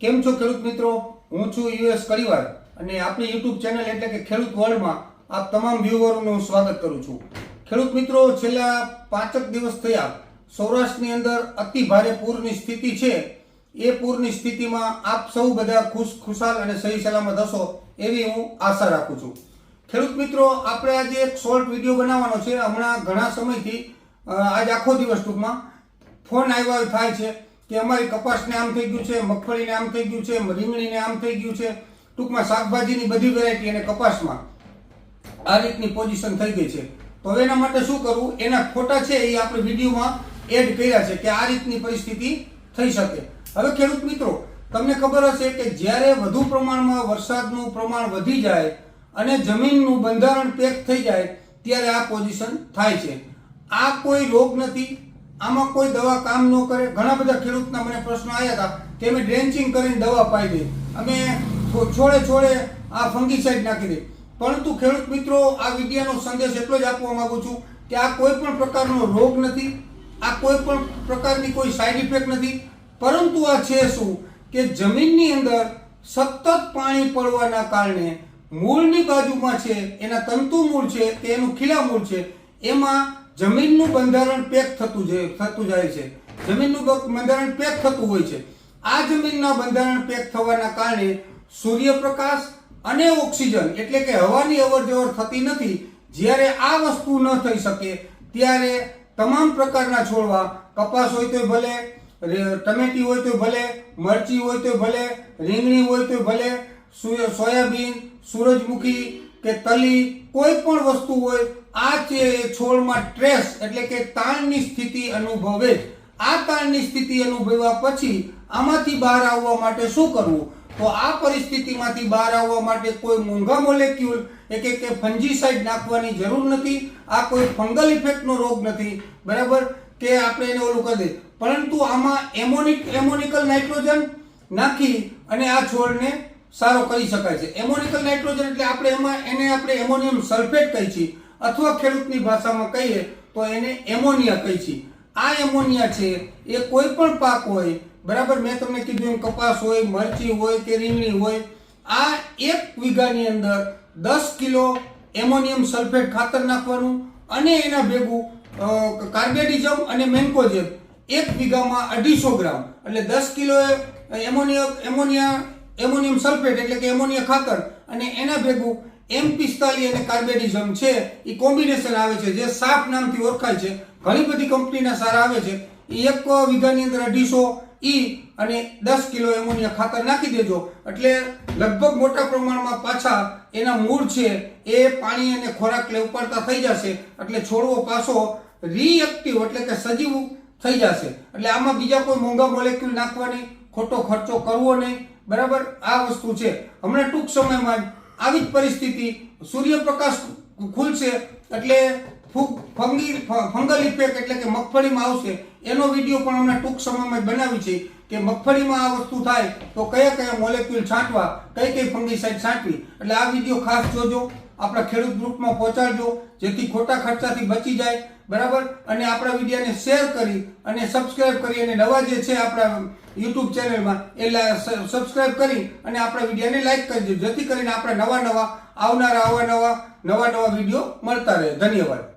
કેમ છો ખેડૂત મિત્રો? હું છું યુએસ કડીવાર અને આપણી યુટ્યુબ ચેનલ એટલે કે ખેડૂત વર્લ્ડમાં આપ તમામ વ્યુઅરોનું સ્વાગત કરું છું. ખેડૂત મિત્રો, છેલ્લા પાંચક દિવસ થયા સૌરાષ્ટ્રની અંદર અતિ ભારે પૂરની સ્થિતિ છે. એ પૂરની સ્થિતિમાં આપ સૌ બધા ખુશ, ખુશાલ અને સહી સલામત હશો એવી હું આશા રાખું છું. ખેડૂત મિત્રો, આપણે આજે એક શોર્ટ વીડિયો બનાવવાનો છે. હમણાં ઘણા સમયથી આજ આખો દિવસ ટૂંકમાં ફોન આવ્યા થાય છે. કે અમારી કપાસને આમ થઈ ગયું છે, મગફળીને આમ થઈ ગયું છે, રીંગણીને આમ થઈ ગયું છે. ટૂંકમાં શાકભાજીની બધી વેરાયટી અને કપાસમાં આ રીતની પોઝિશન થઈ ગઈ છે. તો હવે એના માટે શું કરવું એના ખોટા છે એ આપણે વિડીયોમાં એડ કર્યા છે કે આ રીતની પરિસ્થિતિ થઈ શકે. હવે ખેડૂત મિત્રો, તમને ખબર હશે કે જ્યારે વધુ પ્રમાણમાં વરસાદનું પ્રમાણ વધી જાય અને જમીનનું બંધારણ પેક થઈ જાય, ત્યારે આ પોઝિશન થાય છે. આ કોઈ રોગ નથી. આમાં કોઈ દવા કામ ન કરે. ઘણા બધા ખેડૂતના મને પ્રશ્નો આવ્યા હતા કે અમે ડ્રેન્ચિંગ કરીને દવા પાઈ દે અમે છોડે છોડે આ ફંગીસાઇડ નાખી દે પરંતુ ખેડૂત મિત્રો, આ વિડીયાનો સંદેશ એટલો જ આપવા માંગુ છું કે આ કોઈ પણ પ્રકારનો રોગ નથી. આ કોઈ પણ પ્રકારની કોઈ સાઈડ ઇફેક્ટ નથી. પરંતુ આ છે શું? કે જમીનની અંદર સતત પાણી પડવાના કારણે મૂળની બાજુમાં છે, એના તંતુ મૂળ છે, કે એનું ખીલા મૂળ છે, એમાં જમીનનું બંધારણ પેક થતું જાય થતું જાય છે. જમીનનું બંધારણ પેક થતું હોય છે. આ જમીનના બંધારણ પેક થવાના કારણે સૂર્યપ્રકાશ અને ઓક્સિજન એટલે કે હવાની અવર જવર થતી નથી. જ્યારે આ વસ્તુ ન થઈ શકે, ત્યારે તમામ પ્રકારના છોડવા, કપાસ હોય તો ભલે ટમેટી હોય તો ભલે, મરચી હોય તો ભલે, રીંગણી હોય તો ભલે સોયાબીન, સૂરજમુખી કે તલી કોઈ પણ વસ્તુ હોય આ છોડમાં ટ્રેસ એટલે કે તાણની સ્થિતિ અનુભવે. આ તાણની સ્થિતિ અનુભવ્યા પછી આમાંથી બહાર આવવા માટે શું કરવું? તો આ પરિસ્થિતિમાંથી બહાર આવવા માટે કોઈ મોંઘા મોલેક્યુલ એટલે કે ફંજીસાઇડ નાખવાની જરૂર નથી, આ કોઈ ફંગલ ઇફેક્ટનો રોગ નથી, બરાબર? કે આપણે એને ઓલું કરી દઈએ. પરંતુ આમાં એમોનિક એમોનિકલ નાઇટ્રોજન નાખી અને આ છોડને સારો કરી શકાય છે. એમોનિકલ નાઇટ્રોજન એટલે આપણે એમાં, એને આપણે એમોનિયમ સલ્ફેટ કહીએ છીએ. અથવા ખેડૂતની ભાષામાં કહીએ તો એને એમોનિયા કહી છીએ આ એમોનિયા છે, એ કોઈ પણ પાક હોય, બરાબર? મેં તમને કીધું એમ કપાસ હોય, મરચી હોય કે રીંગણી હોય, આ એક વીઘાની અંદર દસ કિલો એમોનિયમ સલ્ફેટ ખાતર નાખવાનું અને એના ભેગું કાર્બેડિઝમ અને મેન્કોજેબ એક વીઘામાં અઢીસો ગ્રામ. એટલે દસ kilo ammonia ammonia, ammonium sulphate એટલે કે એમોનિયા ખાતર અને એના ભેગું એમ પિસ્તાલી અને કાર્બેડિઝમ છે એ કોમ્બિનેશન આવે છે, જે સાફ નામથી ઓળખાય છે. ઘણી બધી કંપનીના સારા આવે છે. એ એક વીઘાની અંદર અઢીસો, ઈ અને દસ કિલો એમોનિયા ખાતર નાખી દેજો. એટલે લગભગ મોટા પ્રમાણમાં પાછા એના મૂળ છે, એ પાણી અને ખોરાક લે ઉપાડતા થઈ જશે. એટલે છોડવો પાછો રિએક્ટિવ એટલે કે સજીવ થઈ જશે. એટલે આમાં બીજા કોઈ મોંઘા મોલેક્યુલ નાખવાની ખોટો ખર્ચો કરવો નહીં. બરાબર? આ વસ્તુ છે. હમણાં ટૂંક સમયમાં જ આવી જ પરિસ્થિતિ. સૂર્યપ્રકાશ ખુલશે એટલે ફૂગ ફંગી ફંગલ ઇફેક્ટ એટલે કે મગફળીમાં આવશે. એનો વીડિયો પણ હમણાં ટૂંક સમયમાં બનાવી છે કે મગફળીમાં આ વસ્તુ થાય તો કયા કયા મોલેક્યુલ છાંટવા, કઈ કઈ ફંગીસાઇડ છાંટવી. એટલે આ વીડિયો ખાસ જોજો. આપણા ખેડૂત ગ્રુપમાં પહોંચાડજો, જેથી ખોટા ખર્ચાથી બચી જાય, બરાબર? અને આપણા વિડીયાને શેર કરી અને સબસ્ક્રાઇબ કરી અને નવા જે છે આપણા યુટ્યુબ ચેનલમાં એ સબસ્ક્રાઇબ કરી અને આપણા વિડીયાને લાઈક કરજો જેથી કરીને આપણા નવા નવા, આવનારા આવા નવા નવા નવા વીડિયો મળતા રહે. ધન્યવાદ.